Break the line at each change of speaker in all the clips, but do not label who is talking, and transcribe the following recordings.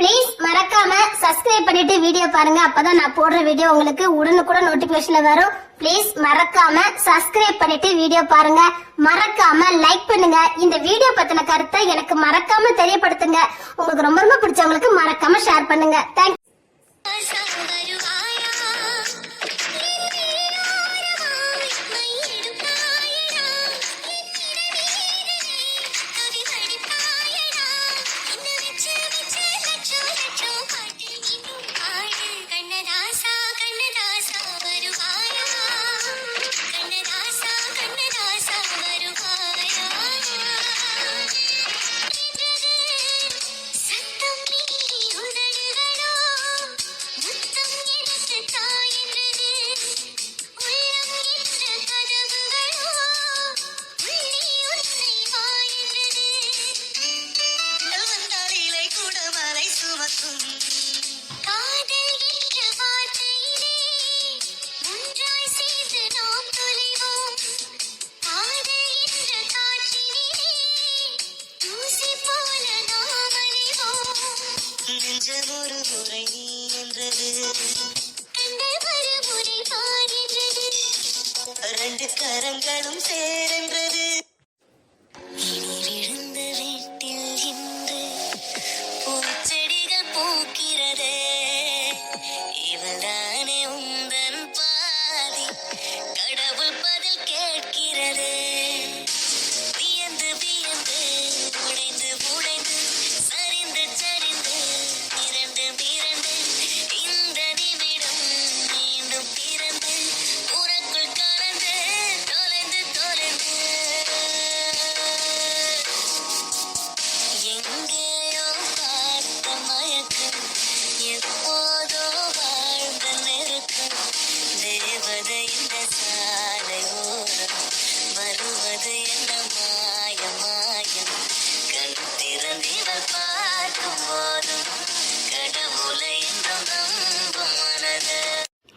Please மறக்காம subscribe பண்ணிட்டு video பாருங்க. அப்பதான் நான் போடுற வீடியோ உங்களுக்கு உடனுக்குடன் நோட்டிபிகேஷன்ல வரும். ப்ளீஸ் மறக்காம சப்ஸ்கிரைப் பண்ணிட்டு வீடியோ பாருங்க. மறக்காம லைக் பண்ணுங்க. இந்த வீடியோ பத்தின கருத்தை எனக்கு மறக்காம தெரியப்படுத்துங்க. உங்களுக்கு ரொம்ப ரொம்ப பிடிச்சவங்களுக்கு மறக்காம ஷேர் பண்ணுங்க. தேங்க்
என்றது ரெண்டு கரங்களும் சேரன்றது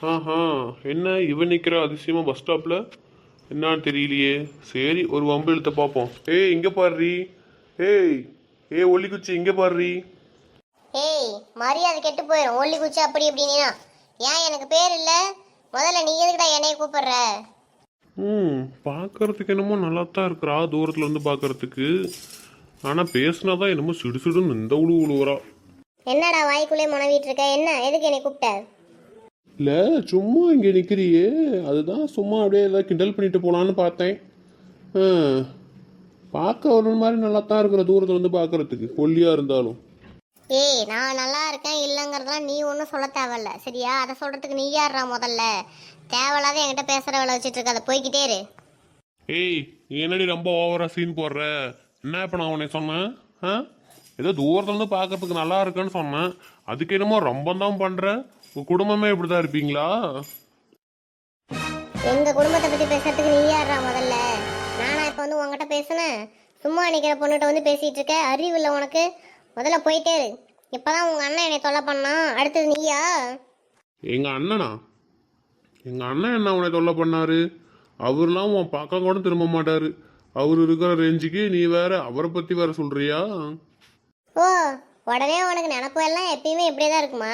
ஆஹா என்ன இவன் நிற்கிறா அதிசயமா பஸ் ஸ்டாப்பில் என்னன்னு தெரியலையே. சரி ஒரு வம்பு இழுத்த பார்ப்போம் ஏய் இங்கே பாருடி. ஏய் ஏய் ஒல்லிக்குச்சி இங்கே பாருடி.
ஏய் மரியாதை கெட்டு போயிடும் ஒல்லி குச்சி அப்படி இப்படின்னா. ஏன் எனக்கு பேர் இல்ல? முதல்ல நீ எதுக்குடா என்னைய கூப்பிடுற?
ம் பார்க்கறதுக்கு என்னமோ நல்லா தான் இருக்கிறா தூரத்தில் இருந்து பார்க்கறதுக்கு ஆனால் பேசினா தான் என்னமோ சிடு சிடுன்னு இந்த உழு உழுவுறா
என்னடா வாய்க்குள்ளே முனவிட்டு இருக்க? என்ன? எதுக்கு என்னை கூப்பிட்ட?
இல்லை சும்மா இங்கே நிற்கிறியே அதுதான் சும்மா அப்படியே ஏதாவது கிண்டல் பண்ணிட்டு போகலான்னு பார்த்தேன். பார்க்க ஒரு மாதிரி நல்லா தான் இருக்கிற தூரத்துல இருந்து பார்க்கறதுக்கு ஒல்லியாக இருந்தாலும்.
ஏய் நான் நல்லா இருக்கேன் இல்லைங்கிறதெல்லாம் நீ ஒன்றும் சொல்ல தேவையில்ல சரியா? அதை சொல்றதுக்கு நீ யாருடா முதல்ல? தேவையில்லாத என்கிட்ட பேசுற வேலை வச்சுட்டு இருக்காத போய்கிட்டே இரு.
ஏய் நீ என்னடி ரொம்ப ஓவரா சீன் போடுற? என்ன இப்போ நான் உன்னை சொன்னேன்? ஆ? ஏதோ தூரத்துல இருந்து பார்க்கறதுக்கு நல்லா இருக்குன்னு சொன்னேன். அதுக்கு என்னமோ ரொம்ப தான் பண்ற? உங்க குடும்பமே இப்படி தான் இருப்பீங்களா?
எங்க குடும்பத்தை பத்தி பேசுறதுக்கு நீ யாருடா முதல்ல? நானா இப்ப வந்து உன்கிட்ட பேசுனேன். சும்மா நிக்கிற பொண்ணுகிட்ட வந்து பேசிட்டு இருக்க. அறிவு இல்லை உனக்கு. முதல்ல போயிட்டே இரு. இப்பதான் உங்க அண்ணன் என்னை தொல்லை பண்ணான். அடுத்தது நீயா?
எங்க அண்ணனா? எங்க அண்ணன் என்ன உன்னை தொல்லை பண்ணாரு? அவர்லாம் உன் பக்கம் கூட திரும்ப மாட்டாரு. அவர் இருக்கிற ரேஞ்சுக்கு நீ வேற அவரை பத்தி வேற சொல்றியா?
ஓ உடனே உனக்கு நினப்பு எல்லாம் எப்பயுமே இப்படியே தான் இருக்குமா?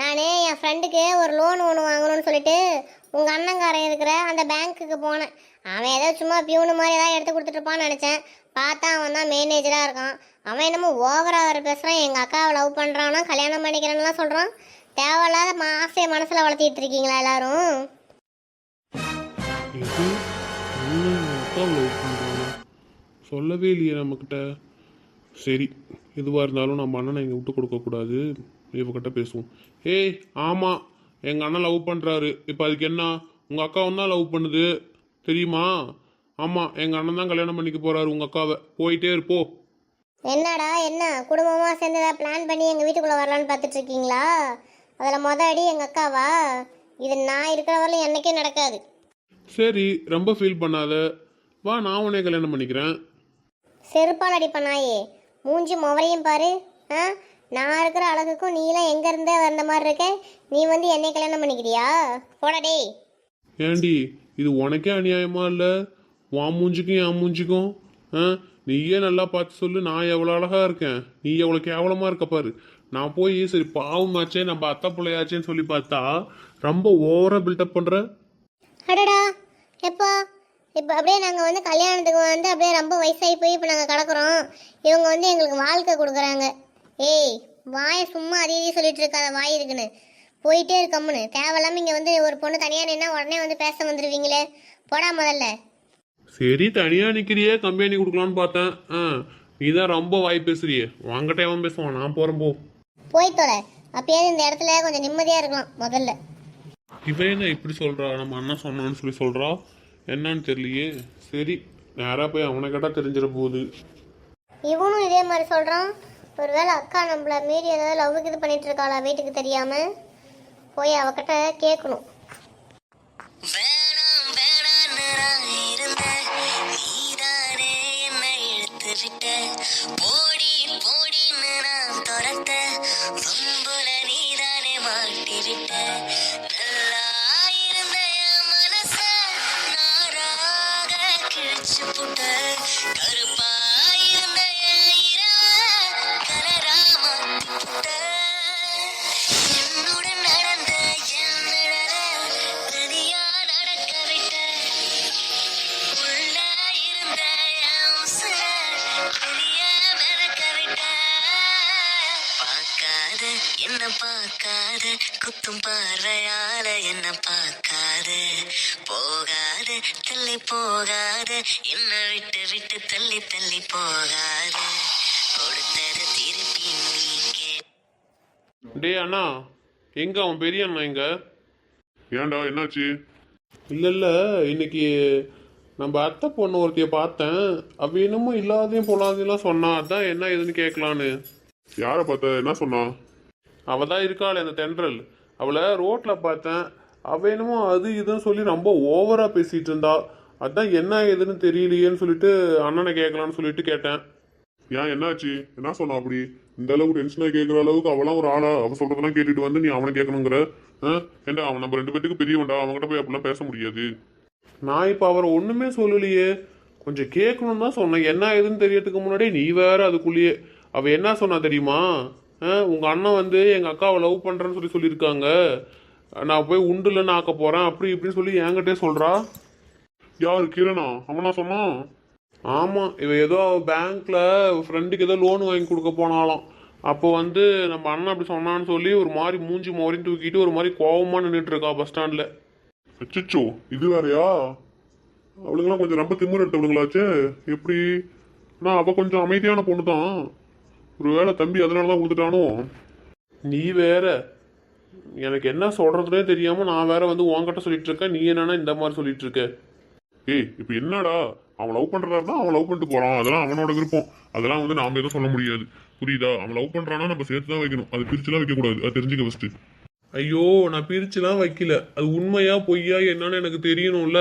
நானே என் ஃப்ரெண்டுக்கு ஒரு லோன் ஒன்று வாங்கணும்னு சொல்லிட்டு உங்கள் அண்ணங்காரன் இருக்கிற அந்த பேங்க்குக்கு போனேன். அவன் ஏதோ சும்மா பியூனு மாதிரி ஏதாவது எடுத்து கொடுத்துட்ருப்பான்னு நினச்சேன். பார்த்தா அவன் தான் மேனேஜராக இருக்கான். அவன் என்னமோ ஓவராக பேசுகிறான் எங்கள் அக்காவை லவ் பண்ணுறான்னா கல்யாணம் பண்ணிக்கிறேன்லாம் சொல்கிறான் தேவையில்லாத மா ஆசையை மனசில் வளர்த்திட்டு இருக்கீங்களா எல்லாரும்?
சொல்லவே இல்லையே நம்மக்கிட்ட சரி எதுவாக இருந்தாலும் நம்ம அண்ணனை இங்கே விட்டு கொடுக்கக்கூடாது இவகிட்ட பேசுவோம். ஏய் ஆமாம் எங்கள் அண்ணன் லவ் பண்ணுறாரு இப்போ அதுக்கு என்ன? உங்கள் அக்காவும் தான் லவ் பண்ணுது. தெரியுமா? ஆமாம் எங்கள் அண்ணன் தான் கல்யாணம் பண்ணிக்க போகிறாரு உங்கள் அக்காவை. போயிட்டே இருப்போ.
என்னடா என்ன? குடும்பமாக சேர்ந்து ஏதாவது பிளான் பண்ணி எங்கள் வீட்டுக்குள்ளே வரலான்னு பார்த்துட்டு இருக்கீங்களா? அதில் மொத அடி எங்கள் அக்காவா? இது நான் இருக்கிற வரலையும் என்னைக்கும் நடக்காது.
சரி ரொம்ப ஃபீல் பண்ணாத. வா நான் உன்னை கல்யாணம் பண்ணிக்கிறேன்.
செருப்பால் அடிப்ப நாயே. மூஞ்சி முவரையும் பாரு. ஆ? நான் இருக்கிற அழகுக்கும் நீலாம் எங்க இருந்தே வந்த மாதிரி இருக்க? நீ வந்து என்னை கல்யாணம் பண்ணிக்கிறியா? போடா டேய்.
ஏண்டி இது உனக்கே அநியாயமா இல்லை? உன் மூஞ்சிக்கும் என் மூஞ்சிக்கும் நீயே நல்லா பார்த்து சொல்லு நான் எவ்வளோ அழகா இருக்கேன். நீ எவ்வளோ கேவலமா இருக்க பாரு. நான் போய் சரி பாவமாச்சே நம்ம அத்தை பிள்ளையாச்சேன்னு சொல்லி பார்த்தா ரொம்ப ஓவரா பில்டப் பண்ற.
அடடா எப்போ? இப்போ அப்படியே நாங்கள் வந்து கல்யாணத்துக்கு வந்து அப்படியே ரொம்ப வயசாகி போய் இப்போ நாங்கள் கிடக்குறோம். இவங்க வந்து எங்களுக்கு வாழ்க்கை கொடுக்குறாங்க. ஏய் வாயை சும்மா அதே இதே சொல்லிட்டு இருக்காத வாய் இருக்குன்னு. போயிட்டே இருக்கம்னு தேவையில்லாம இங்கே வந்து ஒரு பொண்ணு தனியாக நின்னா உடனே வந்து பேச வந்துடுவீங்களே போடா முதல்ல.
சரி தனியா நிக்கிறியே கம்பெனி கொடுக்கலான்னு பார்த்தேன். ஆ நீ தான் ரொம்ப வாய் பேசுறியே. வாங்கிட்டே அவன் பேசுவான்? நான் போறேன் போ.
போய் தொலை. அப்பயாவது இந்த இடத்துல கொஞ்சம் நிம்மதியாக இருக்கலாம் முதல்ல.
இவன் என்ன இப்படி சொல்றா? நம்ம அண்ணன் சொன்னான்னு சொல்லி சொல்றா? என்னன்னு தெரியலையே. சரி நேரா போய் அவனை கேட்டா தெரிஞ்சிட போகுது.
இவனும் இதே மாதிரி சொல்கிறான் ஒருவேளை அக்கா நம்மளை மீறி ஏதாவது லவ்வுக்கு இது பண்ணிட்டு இருக்காளா வீட்டுக்கு தெரியாமல் போய் அவகிட்ட கேட்கணும்
பார்க்காத. குத்தும் பார்வையால என்ன பார்க்காத. போகாத தள்ளி போகாத. என்ன விட்டு விட்டு தள்ளி தள்ளி போகாத. கொடுத்தது திருப்பி
டேய் அண்ணா எங்க அவன் பெரிய அண்ணா எங்க
ஏன்டா என்னாச்சு?
இல்ல இல்ல இன்னைக்கு நம்ம அத்தை பொண்ணு ஒருத்தைய பார்த்தேன். அவ என்னமோ இல்லாதையும் பொல்லாதையும் சொன்னா. அதான் என்ன ஏதுன்னு கேட்கலான்னு.
யாரை பார்த்த? என்ன சொன்னா?
அவ தான் இருக்காள் இந்த தென்றல். அவளை ரோட்ல பார்த்தேன். அவ என்னமோ அது இதுன்னு சொல்லி ரொம்ப ஓவரா பேசிட்டு இருந்தா. அதான் என்ன ஏதுன்னு தெரியலையேன்னு சொல்லிட்டு அண்ணனை கேட்கலான்னு சொல்லிட்டு கேட்டேன்.
ஏன் என்னாச்சு? என்ன சொன்னா அப்படி? இந்த அளவுக்கு டென்ஷனாக கேட்குற அளவுக்கு அவளாம் ஒரு ஆளா? அவ சொல்றதெல்லாம் கேட்டுட்டு வந்து நீ அவனை கேட்கணுங்கிற? ஆ? ஏன்டா அவன் நம்ம ரெண்டு பேத்துக்கு பெரியவன்டா? அவன்கிட்ட போய் அப்படிலாம் பேச முடியாது.
நான் இப்போ அவரை ஒண்ணுமே சொல்லலையே. கொஞ்சம் கேட்கணும் தான் சொன்னேன். என்ன ஏதுன்னு தெரியறதுக்கு முன்னாடி நீ வேற அதுக்குள்ளேயே. அவ என்ன சொன்னா தெரியுமா? ஆ, அண்ணன் வந்து எங்கள் அக்காவை லவ் பண்ணுறேன்னு சொல்லி சொல்லியிருக்காங்க. நான் போய் உண்டுலன்னு ஆக்க போகிறேன் அப்படி இப்படின்னு சொல்லி என்கிட்டே சொல்கிறா
யார் கிரணா அவனா சொன்னான்
ஆமாம் இவன் ஏதோ பேங்க்கில் ஃப்ரெண்டுக்கு ஏதோ லோன் வாங்கி கொடுக்க போனாலாம் அப்போ வந்து நம்ம அண்ணன் அப்படி சொன்னான்னு சொல்லி ஒரு மாதிரி மூஞ்சி மோரின்னு தூக்கிட்டு ஒரு மாதிரி கோபமாக நின்றுட்டு இருக்கா பஸ் ஸ்டாண்டில்
அச்சோ இது வேறயா? அவளுங்கெல்லாம் கொஞ்சம் ரொம்ப திமுறை எடுத்தவளுங்களாச்சு. எப்படி? நான் அவள் கொஞ்சம் அமைதியான பொண்ணு தான் ஒருவேளை தம்பி அதனால தான் கொடுத்துட்டானோ?
நீ வேற. எனக்கு என்ன சொல்றதுனே தெரியாம நான் வேற வந்து உன்கிட்ட சொல்லிட்டு இருக்கேன். நீ என்னன்னா இந்த மாதிரி சொல்லிட்டு இருக்க.
ஏய் இப்போ என்னடா? அவன் லவ் பண்ணுறதா தான் அவன் லவ் பண்ணிட்டு போகிறான் அதெல்லாம் அவனோட விருப்பம். அதெல்லாம் வந்து நாம் எதுவும் சொல்ல முடியாது. புரியுதா? அவன் லவ் பண்ணுறான்னா நம்ம சேர்த்து தான் வைக்கணும். அது பிரிச்சுலாம் வைக்கக்கூடாது. அது தெரிஞ்சுக்க ஃபஸ்ட்டு
ஐயோ நான் பிரிச்சுலாம் வைக்கல. அது உண்மையா பொய்யா என்னன்னு எனக்கு தெரியணும்ல.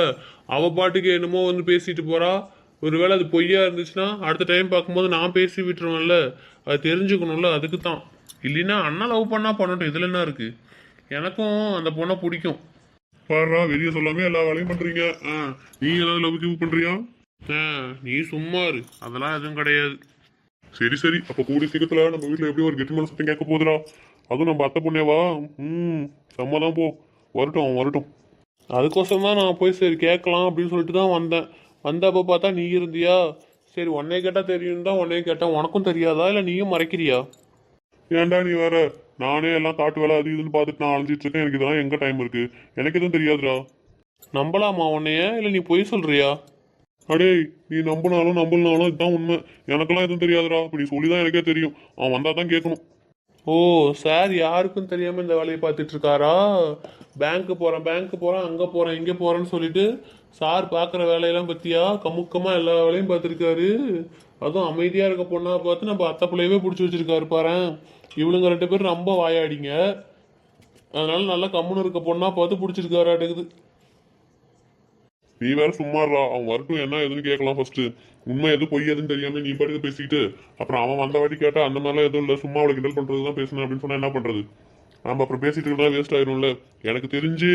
அவ பாட்டுக்கு என்னமோ வந்து பேசிட்டு போறா. ஒருவேளை அது பொய்யா இருந்துச்சுன்னா அடுத்த டைம் பார்க்கும்போது நான் பேசி விட்டுருவேன்ல. அது தெரிஞ்சுக்கணும்ல அதுக்கு தான் இல்லைன்னா அண்ணன் லவ் பண்ணா பண்ணட்டும் இதுல என்ன இருக்கு? எனக்கும் அந்த பொண்ணை பிடிக்கும்.
பாருடா வெளியே சொல்லாம எல்லா வேலையும் பண்றீங்க. ஆ, நீ ஏதாவது லவ் கிவ் பண்றியா?
ஆ, நீ சும்மா இரு. அதெல்லாம் எதுவும் கிடையாது.
சரி சரி. அப்ப கூடி சீக்கிரத்துல நம்ம வீட்டுல எப்படியும் ஒரு கெட்டிமான சத்தம் கேட்க போகுதுடா? அதுவும் நம்ம அத்தை பொண்ணேவா ம் செம்மதான் போ. வரட்டும் வரட்டும்.
அதுக்கோசரம் தான் நான் போய் சரி கேட்கலாம் அப்படின்னு சொல்லிட்டு தான் வந்தேன். வந்தப்போ பார்த்தா நீ இருந்தியா? சரி உன்னைய கேட்டால் தெரியும் தான் உன்னைய கேட்டேன். உனக்கும் தெரியாதா? இல்லை நீயும் மறைக்கிறியா?
ஏன்டா நீ வேற? நானே எல்லாம் காட்டு வேலை அது இதுன்னு பார்த்துட்டு நான் அழைஞ்சிட்டு இருக்கேன். எனக்கு இதெல்லாம் எங்க டைம் இருக்கு? எனக்கு எதுவும் தெரியாதுடா.
நம்பலாமா உன்னைய? இல்லை நீ பொய் சொல்றியா?
அடே நீ நம்பினாலும் நம்பலனாலும் இதுதான் உண்மை. எனக்கெல்லாம் எதுவும் தெரியாதுடா. இப்ப நீ சொல்லிதான் எனக்கே தெரியும். அவன் வந்தா தான் கேட்கணும்.
ஓ சார் யாருக்கும் தெரியாமல் இந்த வேலையை பார்த்துட்டு இருக்காரா? பேங்க்கு போகிறேன் பேங்க்கு போகிறேன் அங்கே போகிறேன் இங்கே போகிறேன்னு சொல்லிட்டு சார் பார்க்குற வேலையெல்லாம் பற்றியா கமுக்கமாக எல்லா வேலையும் பார்த்துருக்காரு. அதுவும் அமைதியாக இருக்க பொண்ணாக பார்த்து நம்ம அத்தை பிள்ளையவே பிடிச்சி வச்சிருக்காரு பாரேன் இவளுங்க ரெண்டு பேரும் ரொம்ப வாயாடிங்க. அதனால நல்லா கம்முன்னு இருக்க பொண்ணாக பார்த்து பிடிச்சிருக்காராட்டுக்குது.
நீ வேற சும்மா அவன் வரட்டும் என்ன எதுன்னு கேட்கலாம் ஃபர்ஸ்ட் உண்மை எது பொய் எதுன்னு தெரியாம நீ பாட்டுக்கு பேசிக்கிட்டு அப்புறம் அவன் வந்த வாட்டி கேட்டா அந்த மாதிரிலாம் எதுவும் இல்லை. சும்மா அவளை கிண்டல் பண்றது தான் பேசணும் அப்படின்னு சொன்னா என்ன பண்றது? நம்ம அப்புறம் பேசிட்டு இருந்தா வேஸ்ட் ஆயிரும்ல. எனக்கு தெரிஞ்சு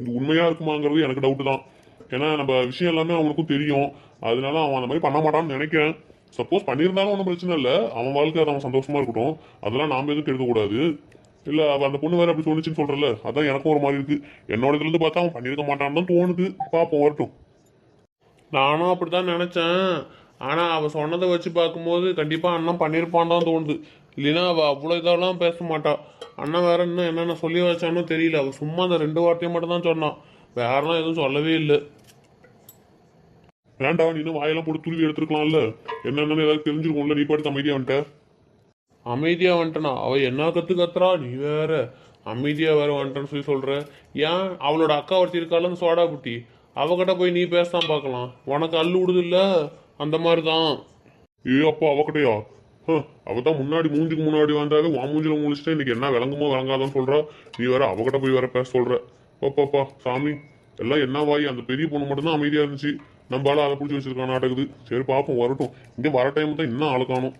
இது உண்மையா இருக்குமாங்கிறது எனக்கு டவுட் தான். ஏன்னா நம்ம விஷயம் எல்லாமே அவனுக்கும் தெரியும். அதனால அவன் அந்த மாதிரி பண்ண மாட்டான்னு நினைக்கிறேன். சப்போஸ் பண்ணியிருந்தாலும் ஒன்றும் பிரச்சனை இல்லை. அவன் வாழ்க்கை அவன் சந்தோஷமா இருக்கட்டும். அதெல்லாம் நாம எதுவும் கெடுக்கக்கூடாது. இல்ல அவ அந்த பொண்ணு வேற அப்படி தோணுச்சுன்னு சொல்றல அதான் எனக்கும் ஒரு மாதிரி இருக்கு. என்னோட இதுல இருந்து பார்த்தா அவன் பண்ணியிருக்க மாட்டான்னு தான் தோணுது. பாப்போம் வரட்டும்.
நானும் அப்படித்தான் நினைச்சேன். ஆனா அவ சொன்னதை வச்சு பார்க்கும்போது கண்டிப்பா அண்ணன் பண்ணியிருப்பான் தான் தோணுது. இல்லைன்னா அவ அவ்வளோ இதெல்லாம் பேச மாட்டா. அண்ணன் வேற இன்னும் என்னென்ன சொல்லி வச்சானோ தெரியல. அவ சும்மா அந்த ரெண்டு வார்த்தையும் மட்டும் தான் சொன்னான் வேறலாம் எதுவும் சொல்லவே இல்லை.
வேண்டாம் நீ இன்னும் வாயெல்லாம் போட்டு துருவி எடுத்துருக்கலாம்ல. என்னென்னு ஏதாவது தெரிஞ்சிருக்கும்ல. நீ பாட்டு அமைதியா வந்துட்ட.
அமைதியாக வந்துட்டனா? அவள் என்ன கற்று கத்துறா நீ வேற. அமைதியாக வேற வந்துட்டேன்னு சொல்லி சொல்கிற ஏன்? அவளோட அக்கா ஒருத்தி இருக்காளன்னு சோடா புட்டி. அவகிட்ட போய் நீ பேசதான் பார்க்கலாம் உனக்கு அள்ளு விடுதில்ல? அந்த மாதிரி தான்
ஏ அப்பா அவகிட்டயா? அவ தான் முன்னாடி மூஞ்சுக்கு முன்னாடி வந்தாவே வா மூஞ்சில முழிச்சிட்டு இன்னைக்கு என்ன விளங்குமோ விளங்காதான்னு சொல்கிறா நீ வேற அவகிட்ட போய் வேற பேச சொல்கிற பாப்பாப்பா சாமி. எல்லாம் என்ன வாய்? அந்த பெரிய பொண்ணு மட்டும்தான் அமைதியாக இருந்துச்சு. நம்மளால அதை பிடிச்சி வச்சிருக்கான் நாட்டுக்குது சரி பார்ப்போம் வரட்டும். இங்கே வர டைம் தான் இன்னும் ஆளு காணும்.